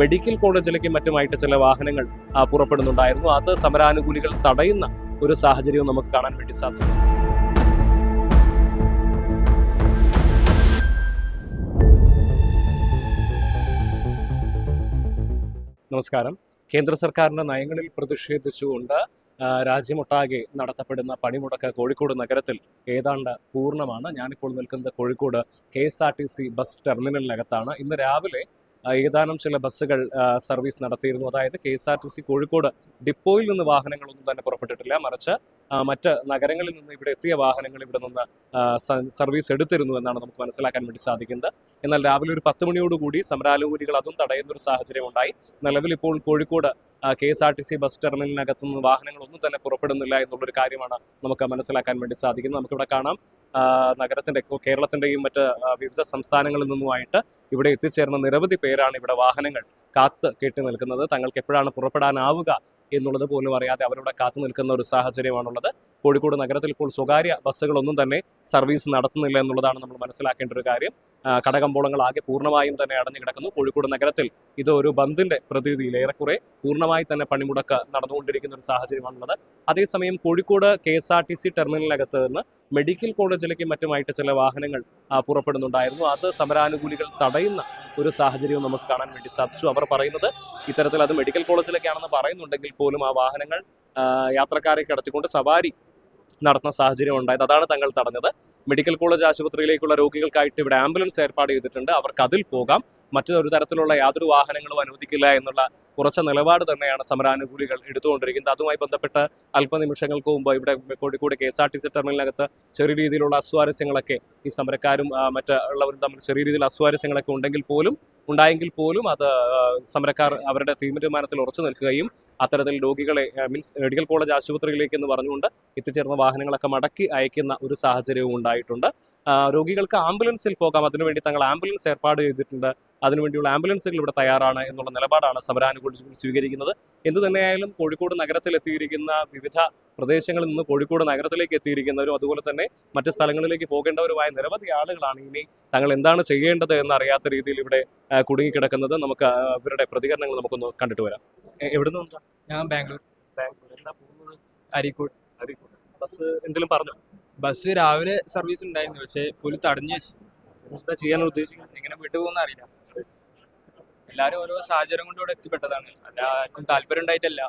Medical കോളേജിലേക്കും മറ്റുമായിട്ട് ചില വാഹനങ്ങൾ പുറപ്പെടുന്നുണ്ടായിരുന്നു. അത് സമരാനുകൂലികൾ തടയുന്ന ഒരു സാഹചര്യവും നമുക്ക് കാണാൻ വേണ്ടി സാധിക്കും നമസ്കാരം. കേന്ദ്ര സർക്കാരിന്റെ നയങ്ങളിൽ പ്രതിഷേധിച്ചുകൊണ്ട് രാജ്യമൊട്ടാകെ നടത്തപ്പെടുന്ന പണിമുടക്ക് കോഴിക്കോട് നഗരത്തിൽ ഏതാണ്ട് പൂർണമാണ്. ഞാനിപ്പോൾ നിൽക്കുന്നത് Kozhikode K S R T C bus ടെർമിനലിനകത്താണ്. ഇന്ന് രാവിലെ ഏതാനും ചില ബസ്സുകൾ സർവീസ് നടത്തിയിരുന്നു. അതായത് K S R T C Kozhikode ഡിപ്പോയിൽ നിന്ന് വാഹനങ്ങളൊന്നും തന്നെ പുറപ്പെട്ടിട്ടില്ല. മറിച്ച് മറ്റ് നഗരങ്ങളിൽ നിന്ന് ഇവിടെ എത്തിയ വാഹനങ്ങൾ ഇവിടെ നിന്ന് സർവീസ് എടുത്തിരുന്നു എന്നാണ് നമുക്ക് മനസ്സിലാക്കാൻ വേണ്ടി സാധിക്കുന്നത്. എന്നാൽ രാവിലെ ഒരു പത്ത് മണിയോടുകൂടി സമരാനുകൂലികൾ അതും തടയുന്ന ഒരു സാഹചര്യം ഉണ്ടായി നിലവിൽ ഇപ്പോൾ Kozhikode K S R T C bus ടെർമിനലിനകത്തു നിന്ന് വാഹനങ്ങളൊന്നും തന്നെ പുറപ്പെടുന്നില്ല എന്നുള്ളൊരു കാര്യമാണ് നമുക്ക് മനസ്സിലാക്കാൻ വേണ്ടി സാധിക്കുന്നത്. നമുക്കിവിടെ കാണാം നഗരത്തിന്റെ കേരളത്തിന്റെയും മറ്റ് വിവിധ സംസ്ഥാനങ്ങളിൽ നിന്നുമായിട്ട് ഇവിടെ എത്തിച്ചേർന്ന നിരവധി പേരാണ് ഇവിടെ വാഹനങ്ങൾ കാത്ത് കെട്ടി നിൽക്കുന്നത്. തങ്ങൾക്ക് എപ്പോഴാണ് പുറപ്പെടാനാവുക എന്നുള്ളത് പോലും അറിയാതെ അവരവിടെ കാത്തു നിൽക്കുന്ന ഒരു സാഹചര്യമാണുള്ളത്. കോഴിക്കോട് നഗരത്തിൽ ഇപ്പോൾ സ്വകാര്യ ബസ്സുകളൊന്നും തന്നെ സർവീസ് നടത്തുന്നില്ല എന്നുള്ളതാണ് നമ്മൾ മനസ്സിലാക്കേണ്ട ഒരു കാര്യം. കടകമ്പോളങ്ങൾ ആകെ പൂർണമായും തന്നെ അടഞ്ഞു കിടക്കുന്നു. കോഴിക്കോട് നഗരത്തിൽ ഇത് ഒരു ബന്ദിന്റെ പ്രതീതിയിൽ ഏറെക്കുറെ പൂർണമായി തന്നെ പണിമുടക്ക് നടന്നുകൊണ്ടിരിക്കുന്ന ഒരു സാഹചര്യമാണുള്ളത്. അതേസമയം Kozhikode K S R T C ടെർമിനലിനകത്ത് നിന്ന് മെഡിക്കൽ കോളേജിലേക്കും മറ്റുമായിട്ട് ചില വാഹനങ്ങൾ പുറപ്പെടുന്നുണ്ടായിരുന്നു. അത് സമരാനുകൂലികൾ തടയുന്ന ഒരു സാഹചര്യവും നമുക്ക് കാണാൻ വേണ്ടി സാധിച്ചു. അവർ പറയുന്നത് ഇത്തരത്തിൽ അത് മെഡിക്കൽ കോളേജിലൊക്കെയാണെന്ന് പറയുന്നുണ്ടെങ്കിൽ പോലും ആ വാഹനങ്ങൾ യാത്രക്കാരെ കടത്തിക്കൊണ്ട് സവാരി നടത്തുന്ന സാഹചര്യം ഉണ്ടായത്. അതാണ് തങ്ങൾ തടഞ്ഞത്. മെഡിക്കൽ കോളേജ് ആശുപത്രിയിലേക്കുള്ള രോഗികൾക്കായിട്ട് ഇവിടെ ആംബുലൻസ് ഏർപ്പാട് ചെയ്തിട്ടുണ്ട്. അവർക്ക് അതിൽ പോകാം. മറ്റൊരു തരത്തിലുള്ള യാതൊരു വാഹനങ്ങളും അനുവദിക്കില്ല എന്നുള്ള ഉറച്ച നിലപാട് തന്നെയാണ് സമരാനുകൂലികൾ എടുത്തുകൊണ്ടിരിക്കുന്നത്. അതുമായി ബന്ധപ്പെട്ട് അല്പനിമിഷങ്ങൾക്ക് മുമ്പ് ഇവിടെ Kozhikode K S R T C ടെർമിനലിനകത്ത് ചെറിയ രീതിയിലുള്ള അസ്വാരസ്യങ്ങളൊക്കെ ഈ സമരക്കാരും മറ്റുള്ളവരും തമ്മിൽ ചെറിയ രീതിയിൽ അസ്വാരസ്യങ്ങളൊക്കെ ഉണ്ടെങ്കിൽ പോലും ഉണ്ടായെങ്കിൽ പോലും അത് സമരക്കാർ അവരുടെ തീരുമാനത്തിൽ ഉറച്ചു നിൽക്കുകയും അത്തരത്തിൽ രോഗികളെ മീൻസ് മെഡിക്കൽ കോളേജ് ആശുപത്രിയിലേക്ക് എന്ന് പറഞ്ഞുകൊണ്ട് എത്തിച്ചേർന്ന വാഹനങ്ങളൊക്കെ മടക്കി അയക്കുന്ന ഒരു സാഹചര്യവും ഉണ്ടായിട്ടുണ്ട്. രോഗികൾക്ക് ആംബുലൻസിൽ പോകാം. അതിനുവേണ്ടി തങ്ങൾ ആംബുലൻസ് ഏർപ്പാട് ചെയ്തിട്ടുണ്ട്. അതിനുവേണ്ടിയുള്ള ആംബുലൻസുകൾ ഇവിടെ തയ്യാറാണ് എന്നുള്ള നിലപാടാണ് സമരാനുകൂലികൾ സ്വീകരിക്കുന്നത്. എന്തു തന്നെയായാലും കോഴിക്കോട് നഗരത്തിൽ എത്തിയിരിക്കുന്ന വിവിധ പ്രദേശങ്ങളിൽ നിന്ന് കോഴിക്കോട് നഗരത്തിലേക്ക് എത്തിയിരിക്കുന്നവരും അതുപോലെ തന്നെ മറ്റ് സ്ഥലങ്ങളിലേക്ക് പോകേണ്ടവരുമായ നിരവധി ആളുകളാണ് ഇനി തങ്ങൾ എന്താണ് ചെയ്യേണ്ടത് എന്നറിയാത്ത രീതിയിൽ ഇവിടെ കുടുങ്ങിക്കിടക്കുന്നത്. നമുക്ക് ഇവരുടെ പ്രതികരണങ്ങൾ നമുക്കൊന്ന് കണ്ടിട്ട് വരാം. എവിടെ എവിടുന്ന് ഞാൻ ബാംഗ്ലൂർ. ബാംഗ്ലൂർ. എന്താ പോകുന്നത്? അരീക്കോട്. അരീക്കോട്. ബസ് എന്തെങ്കിലും പറഞ്ഞു? ബസ് രാവിലെ സർവീസ് ഉണ്ടായിരുന്നു പക്ഷേ പുലി തടഞ്ഞു വെച്ചു. എന്താ ചെയ്യാൻ ഉദ്ദേശിക്കുന്നത്? എങ്ങനെ വിട്ടു പോകുന്ന അറിയില്ല. എല്ലാരും ഓരോ സാഹചര്യം കൊണ്ട് ഇവിടെ എത്തിപ്പെട്ടതാണ്. അല്ല ആർക്കും താല്പര്യം ഉണ്ടായിട്ടല്ല.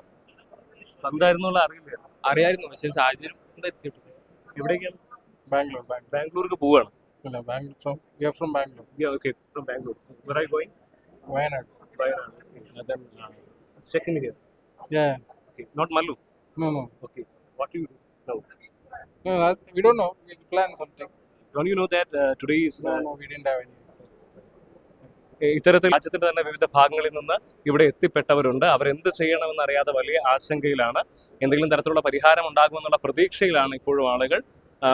എന്തായിരുന്നു അറിയില്ല. അറിയായിരുന്നു പക്ഷെ സാഹചര്യം കൊണ്ട് എത്തിപ്പെട്ടു എവിടേക്കാണ്? Bangalore, Bangalore. ബാംഗ്ലൂർക്ക് പോവാണ്. No, Bangalore from we are from Bangalore. Okay from Bangalore. Where I going Wayanad. Wayanad. then check in here Yeah. Okay not Mallu No, no. Okay what you do No, that, we don't know. We'll plan something. Don't you know that uh, today is No, uh, no, we didn't have any. ഇത്തരത്തിൽ രാജ്യത്തിന്റെ തന്നെ വിവിധ ഭാഗങ്ങളിൽ നിന്ന് ഇവിടെ എത്തിപ്പെട്ടവരുണ്ട് അവരെന്ത് ചെയ്യണമെന്ന് അറിയാതെ വലിയ ആശങ്കയിലാണ് എന്തെങ്കിലും തരത്തിലുള്ള പരിഹാരം ഉണ്ടാകുമെന്നുള്ള പ്രതീക്ഷയിലാണ് ഇപ്പോഴും ആളുകൾ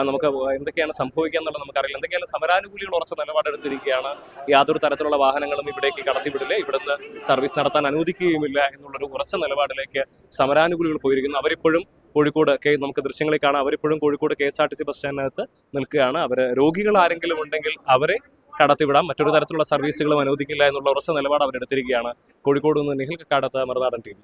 നമുക്ക് എന്തൊക്കെയാണ് സംഭവിക്കുക എന്നുള്ളത് നമുക്കറിയില്ല. എന്തൊക്കെയാണ് സമരാനുകൂലികൾ ഉറച്ച നിലപാടെടുത്തിരിക്കുകയാണ്? യാതൊരു തരത്തിലുള്ള വാഹനങ്ങളും ഇവിടേക്ക് കടത്തിവിടില്ല. ഇവിടുന്ന് സർവീസ് നടത്താൻ അനുവദിക്കുകയുമില്ല എന്നുള്ളൊരു ഉറച്ച നിലപാടിലേക്ക് സമരാനുകൂലികൾ പോയിരിക്കുന്നു. അവരിപ്പോഴും കോഴിക്കോട് കെ നമുക്ക് ദൃശ്യങ്ങളിൽ കാണാം. അവരിപ്പോഴും Kozhikode K S R T C bus സ്റ്റാൻഡിനകത്ത് നിൽക്കുകയാണ്. അവർ രോഗികൾ ആരെങ്കിലും ഉണ്ടെങ്കിൽ അവരെ കടത്തിവിടാം. മറ്റൊരു തരത്തിലുള്ള സർവീസുകളും അനുവദിക്കില്ല എന്നുള്ള ഉറച്ച നിലപാട് അവരെടുത്തിരിക്കുകയാണ്. കോഴിക്കോട് നിന്ന് നിഹിൽ കക്കാടത്ത് മറുനാടൻ ടി